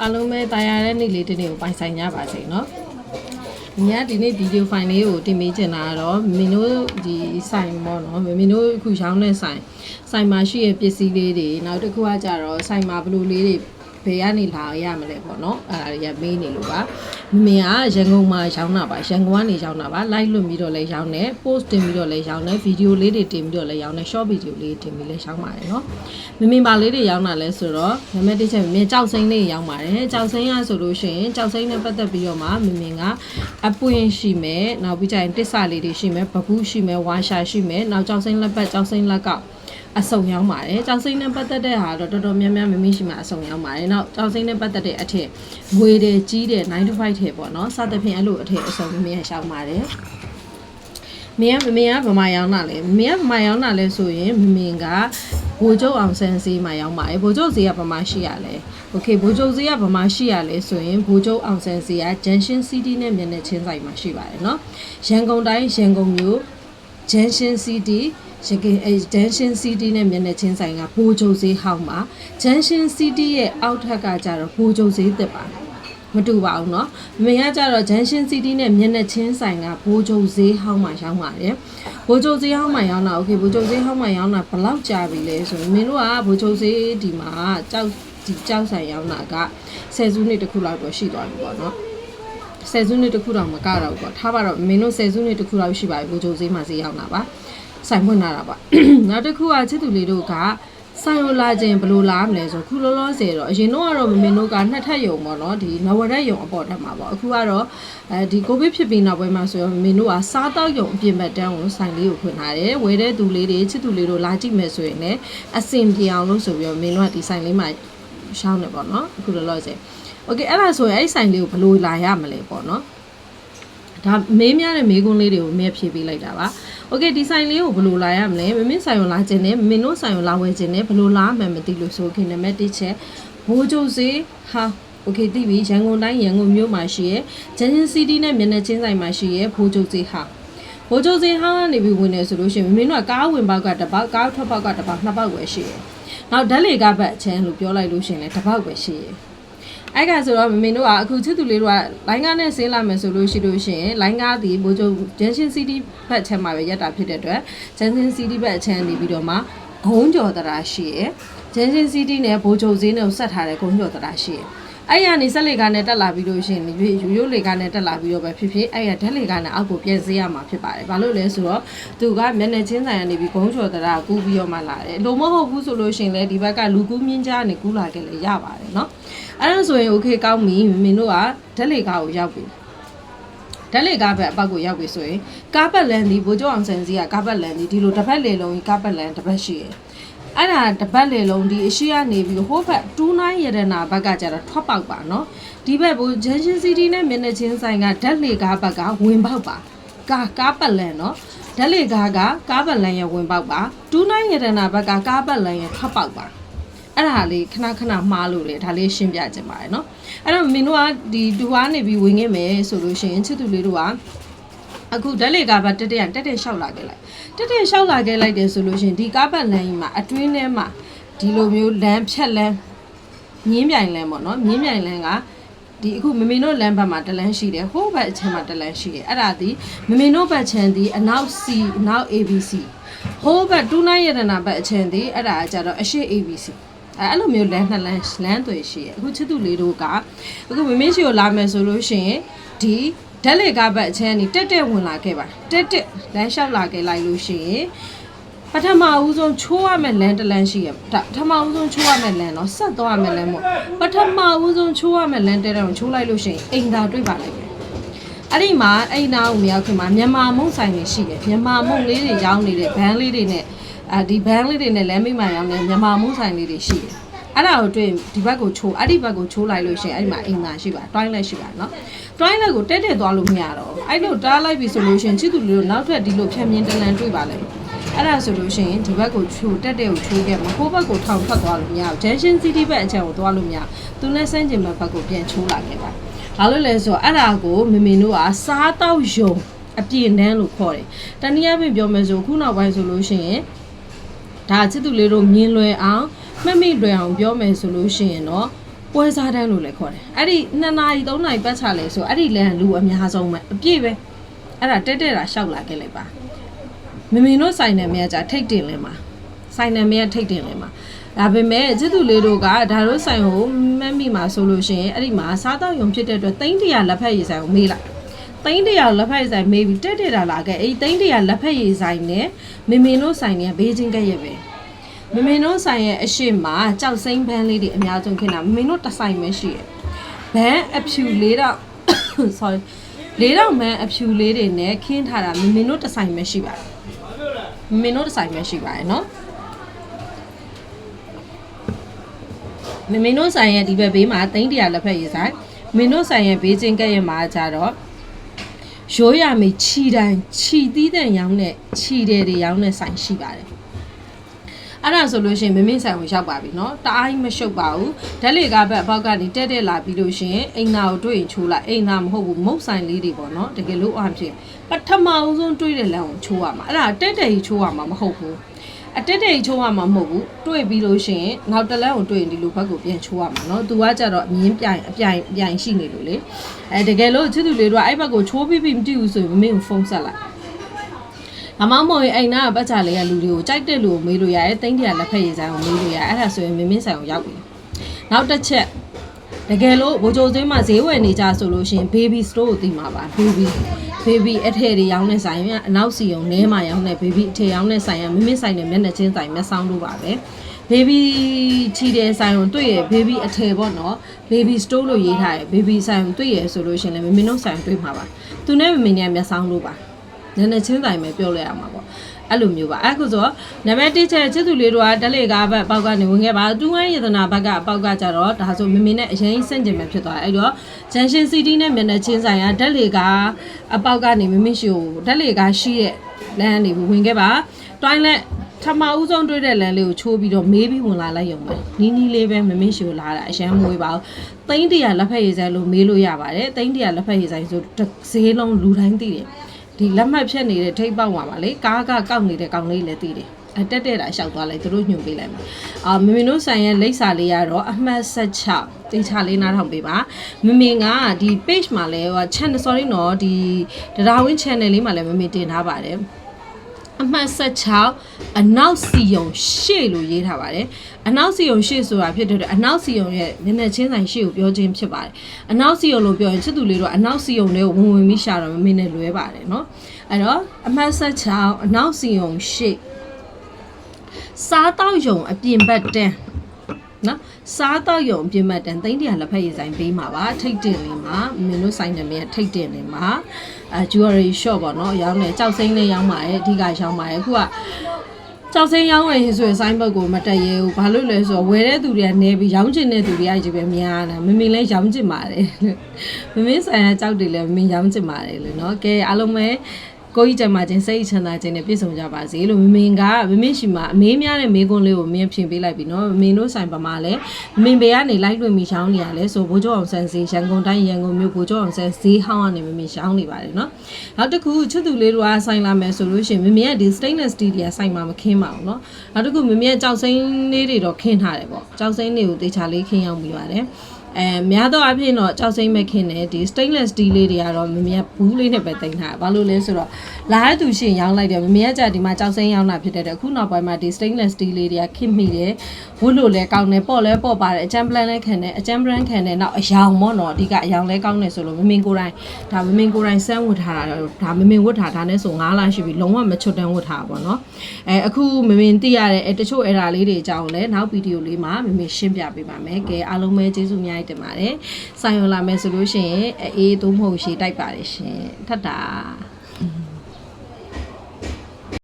အားလုံးပဲတရားတဲ့နေ့လေးဒီနေ့ကိုပိုင်ဆိုင်ကြပါစေနော်။ညီကဒီနေ့ဗီဒီယိုဖိုင်လေးကိုတင်ပေးချင်တာကတော့မင်းတို့ဒီဆိုင်ပေါ့နော်မင်းတို့အခုရောင်းတဲ့ဆိုင်ဆိုင်မှာရှိရပစ္စည်းလေးတွေနောက်တစ်ခုကကြတော့ဆိုင်မှာဘလူးလေးတွေ ဘယ်ကနေလာရမလဲပေါ့နော်အဲ့ဒါတွေကမေးနေလို့ပါမမေကရန်ကုန်မှာရောင်းတာပါရန်ကုန်ကနေရောင်းတာပါ live လွတ်ပြီးတော့လည်းရောင်းတယ် post တင်ပြီးတော့လည်းရောင်းတယ်ဗီဒီယိုလေးတွေတင်ပြီးတော့လည်းရောင်းတယ် short video လေးတင်ပြီးလည်းရောင်းပါတယ်နော်မမေပါလေးတွေရောင်းတာလဲဆိုတော့နံပါတ်1ချက်မမေကြောက်စိမ့်လေးရောင်းပါတယ်ကြောက်စိမ့်ရဆိုလို့ရှိရင်ကြောက်စိမ့်နဲ့ပတ်သက်ပြီးတော့မှမမေကအပွင့်ရှိမယ်နောက်ပြီးကြရင်တစ္ဆာလေးတွေရှိမယ်ပပူးရှိမယ်ဝါရှာရှိမယ်နောက်ကြောက်စိမ့်လက်ပတ်ကြောက်စိမ့်လက်ကောက်အဆုံရောက်ပါတယ်။ကြောင်စိမ့်နဲ့ပတ်သက်တဲ့ဟာတော့တော်တော်များများမမိရှိမှအဆုံရောက်ပါတယ်။နောက်ကြောင်စိမ့်နဲ့ပတ်သက်တဲ့အထက်ငွေတယ်ကြီးတယ်9 to 5ထဲပေါ့နော်။စသဖြင့်အဲ့လိုအထက်အဆုံမင်းရရှောက်ပါတယ်။မင်းကမင်းကဗမာရောင်းတာလေမင်းကဗမာရောင်းတာလဲဆိုရင်မင်းကဘိုးကျုပ်အောင်ဆန်းစီမှာရောင်းပါတယ်ဘိုးကျုပ်စီကဗမာရှိရလဲโอเคဘိုးကျုပ်စီကဗမာရှိရလဲဆိုရင်ဘိုးကျုပ်အောင်ဆန်းစီက Junction City နဲ့မျက်နှာချင်းဆိုင်မှာရှိပါတယ်เนาะရန်ကုန်တိုင်းရန်ကုန်မြို့ Junction City ရ ကင်အဲ Junction City နဲ့မျက်နှာချင်းဆိုင်ကဘိုးကျုပ်ဈေးဟောင်းမှာ Junction City ရဲ့အောက်ထပ်ကကြတော့ဘိုးကျုပ်ဈေးသစ်ပါမတူပါဘူးเนาะမင်းကကြတော့ Junction City နဲ့မျက်နှာချင်းဆိုင်ကဘိုးကျုပ်ဈေးဟောင်းမှာရောင်းပါတယ်ဘိုးကျုပ်ဈေးဟောင်းမှာရောင်းတာโอเคဘိုးကျုပ်ဈေးဟောင်းမှာရောင်းတာဘယ်လောက်ကြာပြီလဲဆိုရင်မင်းတို့ကဘိုးကျုပ်ဈေးဒီမှာကြောက်ဒီကြောက်ဆိုင်ရောင်းတာကဆယ်စုနှစ်တစ်ခုလောက်တော့ရှိသွားပြီပေါ့เนาะ ဆယ်စုနှစ်တစ်ခုတော့မကတော့ဘူးပေါ့ထားပါတော့မင်းတို့ဆယ်စုနှစ်တစ်ခုလောက်ရှိပါပြီဘူဂျိုဈေးမှာဈေးရောက်တာပါ ဆိုင်ဖွင့်လာတာပါ နောက်တစ်ခုကချစ်သူလေးတို့ကဆိုင်လိုလာခြင်းဘယ်လိုလာမလဲဆိုခုလောလောဆယ်တော့အရင်တော့ကတော့မမင်းတို့ကနှစ်ထပ်ယုံပေါ့နော်ဒီနဝရက်ယုံအပေါ်တက်မှာပေါ့အခုကတော့အဲဒီကိုဗစ်ဖြစ်ပြီးနောက်ပိုင်းမှာဆိုတော့မမင်းတို့ကစားတောက်ယုံအပြင်ဘက်တန်းကိုဆိုင်လေးကိုဖွင့်ထားတယ်ဝယ်တဲ့သူလေးတွေချစ်သူလေးတို့လာကြည့်မယ်ဆိုရင်လည်းအဆင်ပြေအောင်လို့ဆိုပြီးတော့မင်းတို့ကဒီဆိုင်လေးမှာရှောင်းနေပေါ့နော်အခုလောလောဆယ်โอเคအဲ့ဒါဆိုရင်အဲ့ဒီဆိုင်လေးကိုဘယ်လိုလာရမလဲပေါ့နော် ဒါမေးများတဲ့မေးခွန်းလေးတွေကိုမဲဖြေပေးလိုက်တာပါ။ Okay ဒီဆိုင်လေးကိုဘယ်လိုလာရမလဲ။မမင်းဆိုင်ကိုလာခြင်းနဲ့မင်းတို့ဆိုင်ကိုလာဝယ်ခြင်းနဲ့ဘယ်လိုလာမှန်းမသိလို့ဆိုခင်နံပါတ်1ချက်ဘိုးကျိုစေးဟာ Okay သိပြီရန်ကုန်တိုင်းရန်ကုန်မြို့မှာရှိရဲဂျန်ဂျင်စီတီနဲ့မျက်နှာချင်းဆိုင်မှာရှိရဲဘိုးကျိုစေးဟာဘိုးကျိုစေးဟာကနေပြီးဝင်နေဆိုလို့ရှိရင်မင်းတို့ကကားဝင်ပေါက်ကတစ်ပေါက်ကားထွက်ပေါက်ကတစ်ပေါက်နှစ်ပေါက်ပဲရှိရဲ။နောက်ဓာတ်လေကားဘက်အချမ်းလို့ပြောလိုက်လို့ရှိရင်လည်းတစ်ပေါက်ပဲရှိရဲ။ အဲ့ကဆိုတော့မမင်းတို့ကအခုချစ်သူလေးတို့ကလိုင်းကားနဲ့ဆင်းလာမယ်ဆိုလို့ရှိလို့ရှိရင်လိုင်းကားဒီဘိုးကျုံ Junction City ဘက်ချမ်းမှာပဲရက်တာဖြစ်တဲ့အတွက် Junction City ဘက်အချမ်းနေပြီးတော့မှဂုံးကျော်တရာရှိရယ် Junction City နဲ့ဘိုးကျုံဈေးနဲ့ဆက်ထားတဲ့ဂုံးကျော်တရာရှိရယ် အဲ့ရနေဆက်လေကားနဲ့တက်လာပြီးလို့ရှိရင်ရွရွရွလေကားနဲ့တက်လာပြီးတော့ပဲဖြစ်ဖြစ်အဲ့ရဓာတ်လေကားနဲ့အောက်ကိုပြန်စေးရမှာဖြစ်ပါတယ်။ဘာလို့လဲဆိုတော့သူကမျက်နှာချင်းဆိုင်ကနေပြီးဂုံးကျော်တရာကူးပြီးတော့မှလာတယ်။လိုမဟုတ်ဘူးဆိုလို့ရှိရင်လည်းဒီဘက်ကလူကူးမြင်းကြားနဲ့ကူးလာခဲ့လေရပါတယ်နော်။အဲ့ဒါဆိုရင် okay ကောင်းပြီမင်းတို့ကဓာတ်လေကားကိုရောက်ပြီ။ဓာတ်လေကားဘက်အပတ်ကိုရောက်ပြီဆိုရင်ကားပတ်လန်ဒီဘိုးကျော်အောင်ဆန်စီကကားပတ်လန်ဒီဒီလိုတစ်ဖက်လေလုံးကြီးကားပတ်လန်တစ်ဖက်ရှိရယ်။ အဲ့ဒါတစ်ပတ်လေလုံးဒီအရှိကနေပြီးဟိုးဘက်29ရတနာဘက်ကကျတော့ထွက်ပေါက်ပါနော်။ဒီဘက်ဘိုး Junction City နဲ့မျက်နှာချင်းဆိုင်ကဓာတ်လေကားဘက်ကဝင်ပေါက်ပါ။ကားကားပတ်လန်နော်။ဓာတ်လေကားကကားပတ်လန်ရဲ့ဝင်ပေါက်ပါ။29ရတနာဘက်ကကားပတ်လန်ရဲ့ထွက်ပေါက်ပါ။ အဲ့ဒါလေးခဏခဏမှားလို့လေဒါလေးရှင်းပြချင်ပါတယ်เนาะအဲ့တော့မင်းတို့ကဒီတူကနေပြီးဝင်ခဲ့မယ်ဆိုလို့ရှိရင်ချစ်သူလေးတို့ကအခုဓာတ်လေကားဘတ်တက်တက်တက်တက်လျှောက်လာခဲ့လိုက် တက်တက်ရှောက်လာခဲ့လိုက်တယ်ဆိုလို့ရှင်ဒီကားပတ်လမ်းကြီးမှာအတွင်းထဲမှာဒီလိုမျိုးလမ်းဖြတ်လမ်းမြင်းပြိုင်လမ်းပေါ့နော်မြင်းပြိုင်လမ်းကဒီအခုမမင်တို့လမ်းဘက်မှာတလန်းရှိတယ်ဟိုးဘက်အချမ်းမှာတလန်းရှိတယ်အဲ့ဒါဒီမမင်တို့ဘက်ချမ်းဒီအနောက် C အနောက် ABC ဟိုးဘက်တူနိုင်ရတနာဘက်အချမ်းဒီအဲ့ဒါကြတော့အရှိ ABC အဲ့လိုမျိုးလမ်းနှစ်လမ်းလမ်းတွေရှိရအခုချစ်သူလေးတို့ကအခုမမင်းရှိကိုလာမယ်ဆိုလို့ရှိရင်ဒီ ဓာတ်လေကားဘက်အချမ်းนี่တက်တက်ဝင်လာခဲ့ပါတက်တက်လမ်းလျှောက်လာခဲ့လိုက်လို့ရှိရင်ပထမဦးဆုံးချိုးရမယ့်လမ်းတစ်လမ်းရှိရပထမဦးဆုံးချိုးရမယ့်လမ်းတော့ဆက်သွားရမယ့်လမ်းမို့ပထမဦးဆုံးချိုးရမယ့်လမ်းတဲ့တော့ချိုးလိုက်လို့ရှိရင်အိမ်သာတွေ့ပါလိမ့်မယ်အဲ့ဒီမှာအိမ်နာကိုမရောက်ခင်မှာမြန်မာမုံဆိုင်တွေရှိတယ်မြန်မာမုံလေးတွေရောင်းနေတဲ့ဘန်းလေးတွေနဲ့အဲဒီဘန်းလေးတွေနဲ့လမ်းမိမှန်ရောင်းနေမြန်မာမုံဆိုင်လေးတွေရှိတယ် အဲ့ဒါကိုတွေ့ဒီဘက်ကိုချိုးအဲ့ဒီဘက်ကိုချိုးလိုက်လို့ရှင်အဲ့ဒီမှာအိမ်သာရှိပါ toilet ရှိပါနော် toilet ကိုတက်တက်သွားလို့မရတော့အဲ့လိုတားလိုက်ပြီဆိုလို့ရှင်ချစ်သူလူတို့နောက်ထပ်ဒီလိုဖြန့်မြင်တလန်တွေ့ပါလေအဲ့ဒါဆိုလို့ရှင်ဒီဘက်ကိုချိုးတက်တက်ကိုချိုးခဲ့မှာဟိုဘက်ကိုထောင်ထွက်သွားလို့မရဘူး tension city ဘက်အချက်ကိုသွားလို့မရသူနဲ့ဆန့်ကျင်ဘက်ဘက်ကိုပြန်ချိုးလာခဲ့ပါဘာလို့လဲဆိုတော့အဲ့ဒါကိုမမင်တို့ကစားတော့ယုံအပြင်းတန်းလို့ခေါ်တယ်တနည်းအားဖြင့်ပြောမယ်ဆိုခုနောက်ပိုင်းဆိုလို့ရှင်ဒါချစ်သူလေးတို့မြင်လွယ်အောင် မှတ်မိလွယ်အောင်ပြောမယ်ဆိုလို့ရှိရင်တော့ပွဲစားတန်းလို့လည်းခေါ်တယ်အဲ့ဒီ2နာရီ3နာရီပတ်ချလဲဆိုအဲ့ဒီလန်လူအများဆုံးပဲအပြည့်ပဲအဲ့ဒါတက်တက်တာရှောက်လာခဲ့လိုက်ပါမမင်းတို့ဆိုင်နယ်မြတ်ကြထိတ်တင်လဲမှာဆိုင်နယ်မြတ်ထိတ်တင်လဲမှာဒါပေမဲ့จิตุလေးတို့ကဒါတို့ဆိုင်ကိုမက်မိမှာဆိုလို့ရှိရင်အဲ့ဒီမှာစားတော့ယုံဖြစ်တဲ့အတွက်သိန်းတရာလက်ဖက်ရည်ဆိုင်ကိုမေးလိုက်သိန်းတရာလက်ဖက်ရည်ဆိုင်မေးပြီးတက်တက်တာလာခဲ့အဲ့ဒီသိန်းတရာလက်ဖက်ရည်ဆိုင်နဲ့မမင်းတို့ဆိုင်ကဘေးချင်းကဲ့ရဲ့ပဲ မမင်းတို့ဆိုင်ရဲ့အရှိမကြောက်စိမ့်ဘန်းလေးတွေအများဆုံးခင်းတာမမင်းတို့တစ်ဆိုင်ပဲရှိရယ်ဘန်းအဖြူလေးတော့ sorry လေးတော့မန်းအဖြူလေးတွေနဲ့ခင်းထားတာမမင်းတို့တစ်ဆိုင်ပဲရှိပါတယ်မမင်းတို့တစ်ဆိုင်ပဲရှိပါတယ်နော်မမင်းတို့ဆိုင်ရဲ့ဒီဘက်ဘေးမှာတိန်းတရာလက်ဖက်ရေးဆိုင်မင်းတို့ဆိုင်ရဲ့ဘေးချင်းကဲ့ရဲ့မှာကြတော့ရိုးရမေခြီတိုင်းခြီသီးတဲ့ရောင်းတဲ့ခြီတယ်တွေရောင်းတဲ့ဆိုင်ရှိပါတယ် အဲ့ဒါဆိုလို့ရှိရင်မမင်းဆိုင်ကိုရောက်ပါပြီเนาะတအားကြီးမရှုပ်ပါဘူးဓာတ်လေကားဘက်အပေါက်ကနေတက်တက်လာပြီးလို့ရှိရင်အိမ်နာကိုတွေ့ရင်ချိုးလိုက်အိမ်နာမဟုတ်ဘူးမုတ်ဆိုင်လေးတွေပေါ့เนาะတကယ်လို့အားဖြင့်ပထမဦးဆုံးတွေ့တဲ့လမ်းကိုချိုးရမှာအဲ့ဒါတက်တက်ကြီးချိုးရမှာမဟုတ်ဘူးအတက်တက်ကြီးချိုးရမှာမဟုတ်ဘူးတွေ့ပြီးလို့ရှိရင်နောက်တစ်လမ်းကိုတွေ့ရင်ဒီလိုဘက်ကိုပြန်ချိုးရမှာเนาะသူကကြတော့အမြင်ပြိုင်အပြိုင်ပြိုင်ရှိနေလို့လေအဲတကယ်လို့ချစ်သူလေးတို့ကအဲ့ဘက်ကိုချိုးပြီးပြီးမကြည့်ဘူးဆိုရင်မမင်းကိုဖုန်းဆက်လိုက် အမောင်မောင်ရဲ့အိမ်နာကပတ်ချလေးကလူတွေကိုကြိုက်တဲ့လူကိုမေးလို့ရတယ်တိန်းတရာလက်ဖက်ရည်ဆိုင်ကိုမေးလို့ရတယ်အဲ့ဒါဆိုရင်မင်းမင်းဆိုင်ကိုရောက်ပြီနောက်တစ်ချက်တကယ်လို့ဘိုးချိုသွင်းမှာဈေးဝယ်နေကြဆိုလို့ရှိရင် baby store ကိုသိမှာပါ baby baby အထည်တွေရောင်းတဲ့ဆိုင်ကအနောက်စီုံနဲမှာရောင်းတဲ့ baby အထည်ရောင်းတဲ့ဆိုင်ကမင်းမင်းဆိုင်နဲ့မျက်နှာချင်းဆိုင်မျက်စောင်းလို့ပါပဲ baby ချီတဲ့ဆိုင်ကိုတွေ့ရ baby အထည်ပေါ့နော် baby store လို့ရေးထားရ baby ဆိုင်ကိုတွေ့ရဆိုလို့ရှိရင်လည်းမင်းမင်းတို့ဆိုင်ကိုတွေ့မှာပါသူနဲ့မမင်းနဲ့မျက်စောင်းလို့ပါ နည်းနည်းချင်းဆိုင်ပဲပြောလိုက်ရမှာပေါ့အဲ့လိုမျိုးပါအဲ့ခုဆိုနံပါတ်1ချက်ချစ်သူလေးတို့ကတက်လေကားဘက်ပေါက်ကနေဝင်ခဲ့ပါတူဝမ်းယေဒနာဘက်ကအပေါက်ကကြတော့ဒါဆိုမမင်းနဲ့အရင်ဆင့်ကျင်ပဲဖြစ်သွားတယ်အဲ့တော့ Junction City နဲ့မျက်နှာချင်းဆိုင်ကတက်လေကားအပေါက်ကနေမမင်းရှိကိုတက်လေကားရှိရဲ့လမ်းနေဝင်ခဲ့ပါ toilet ထမအဦးဆုံးတွေ့တဲ့လမ်းလေးကိုချိုးပြီးတော့မေးပြီးဝင်လာလိုက်ရုံပဲနီးနီးလေးပဲမမင်းရှိကိုလာတာအရန်မွေးပါဘူးသိန်းတရာလက်ဖက်ရည်ဆိုင်လို့မေးလို့ရပါတယ်သိန်းတရာလက်ဖက်ရည်ဆိုင်ဆိုတစ်ဈေးလုံးလူတိုင်းသိတယ် ဒီလက်မှတ်ဖြတ်နေတဲ့ထိပ်ပေါက်မှာပါလေကားကကောက်နေတဲ့ကောင်လေးလည်းသိတယ်အတက်တက်တာရှောက်သွားလိုက်သူတို့ညွှန်ပေးလိုက်မှာအာမမင်းတို့ဆိုင်ရဲ့လိပ်စာလေးကတော့အမှတ်16တေချာလေးနားထောင်ပေးပါမမင်းကဒီ page မှာလဲဟို channel sorry နော်ဒီတရားဝင် channel လေးမှာလည်းမမင်းတင်ထားပါတယ် အမှတ်16အနောက်စီယုံရှေ့လို့ရေးထားပါတယ်အနောက်စီယုံရှေ့ဆိုတာဖြစ်တဲ့အတွက်အနောက်စီယုံရဲ့နည်းနည်းချင်းဆိုင်ရှေ့ကိုပြောခြင်းဖြစ်ပါတယ်အနောက်စီယုံလို့ပြောရင်ချစ်သူလေးတို့ကအနောက်စီယုံလေးကိုဝင်ဝင်ပြီးရှာတော့မမင်းနဲ့လွဲပါတယ်เนาะအဲ့တော့အမှတ်16အနောက်စီယုံရှေ့စားတောက်ယုံအပြင်ဘက်တန်း နော်စားတော့ရုံပြင်မှတ်တန်သိန်းတရာလက်ဖက်ရည်ဆိုင်ပေးမှာပါထိတ်တင်လင်းမှာမင်းတို့ဆိုင်နာမည်ကထိတ်တင်လင်းမှာအဲ jewelry shop ပေါ့နော်ရောင်းနေကြောက်စိမ့်လေးရောင်းပါတယ်အဓိကရောင်းပါတယ်အခုကကြောက်စင်းရောင်းဝယ်ရင်ဆိုရင်ဆိုင်းဘုတ်ကိုမတက်ရဲဘူးဘာလို့လဲဆိုတော့ဝယ်တဲ့သူတွေကနေပြီးရောင်းချင်တဲ့သူတွေကကြီးပဲများတာမမင်းလည်းရောင်းချင်ပါတယ်မမင်းဆိုင်ကကြောက်တယ်လည်းမမင်းရောင်းချင်ပါတယ်လေနော်ကဲအားလုံးပဲ ကိုကြီးကြိုင်မှချင်းစိတ်ချမ်းသာခြင်းနဲ့ပြည့်စုံကြပါစေလို့မမင်ကမမင်ရှိမှာအမေးများတဲ့မေးခွန်းလေးကိုမင်းဖြေပေးလိုက်ပြီနော်မမင်တို့ဆိုင်ပမာလဲမမင်ဘေကနေလိုက်လွင်မိရှောင်းနေရလဲဆိုဘိုးကျော်အောင်ဆန်းစီရန်ကုန်တိုင်းရန်ကုန်မြို့ဘိုးကျော်အောင်ဆန်းဈေးဟောင်းကနေမမင်ရှောင်းနေပါတယ်နော်နောက်တစ်ခုချစ်သူလေးတို့ကဆိုင်လာမယ်ဆိုလို့ရှိရင်မမင်ကဒီ stainless steel တွေကဆိုင်မှာမခင်းပါဘူးနော်နောက်တစ်ခုမမင်ကကြောက်စိမ်းလေးတွေတော့ခင်းထားတယ်ပေါ့ကြောက်စိမ်းတွေကိုတေချာလေးခင်းရောက်ပြီးပါတယ် အဲများတော့အဖြစ်တော့ကြောက်စိမ့်မဲ့ခင်းတယ်ဒီ stainless steel လေးတွေကတော့မမြတ်ဘူးလေးနဲ့ပဲတင်ထားဘာလို့လဲဆိုတော့လာတဲ့သူရှင်ရောင်းလိုက်တယ်မမြတ်ကြဒီမှာကြောက်စိမ့်ရောင်းတာဖြစ်တဲ့အတွက်အခုနောက်ပိုင်းမှာဒီ stainless steel လေးတွေကခင်းမိတယ်ဝတ်လို့လဲကောင်းတယ်ပေါ့လဲပေါ့ပါတယ်အချမ်းပလန်လဲခံတယ်အချမ်းပလန်ခံတယ်နောက်အယောင်မော့နော်အဓိကအယောင်လဲကောင်းတယ်ဆိုလို့မမင်ကိုယ်တိုင်ဒါမမင်ကိုယ်တိုင်စမ်းဝတ်ထားတာဒါမမင်ဝတ်ထားဒါနဲ့ဆို9လရှိပြီလုံးဝမချွတ်တန်းဝတ်ထားပါဘောနော်အဲအခုမမင်သိရတဲ့အဲတချို့အဲ့ဒါလေးတွေအကြောင်းလဲနောက်ဗီဒီယိုလေးမှာမမင်ရှင်းပြပေးပါမယ်ကဲအားလုံးပဲကျေးဇူးအများကြီးတင်ပါတယ်ဆိုင်ရလာမယ်ဆိုလို့ရှိရင်အေးသုံးမဟုတ်ရှေးတိုက်ပါတယ်ရှင်ထပ်တာ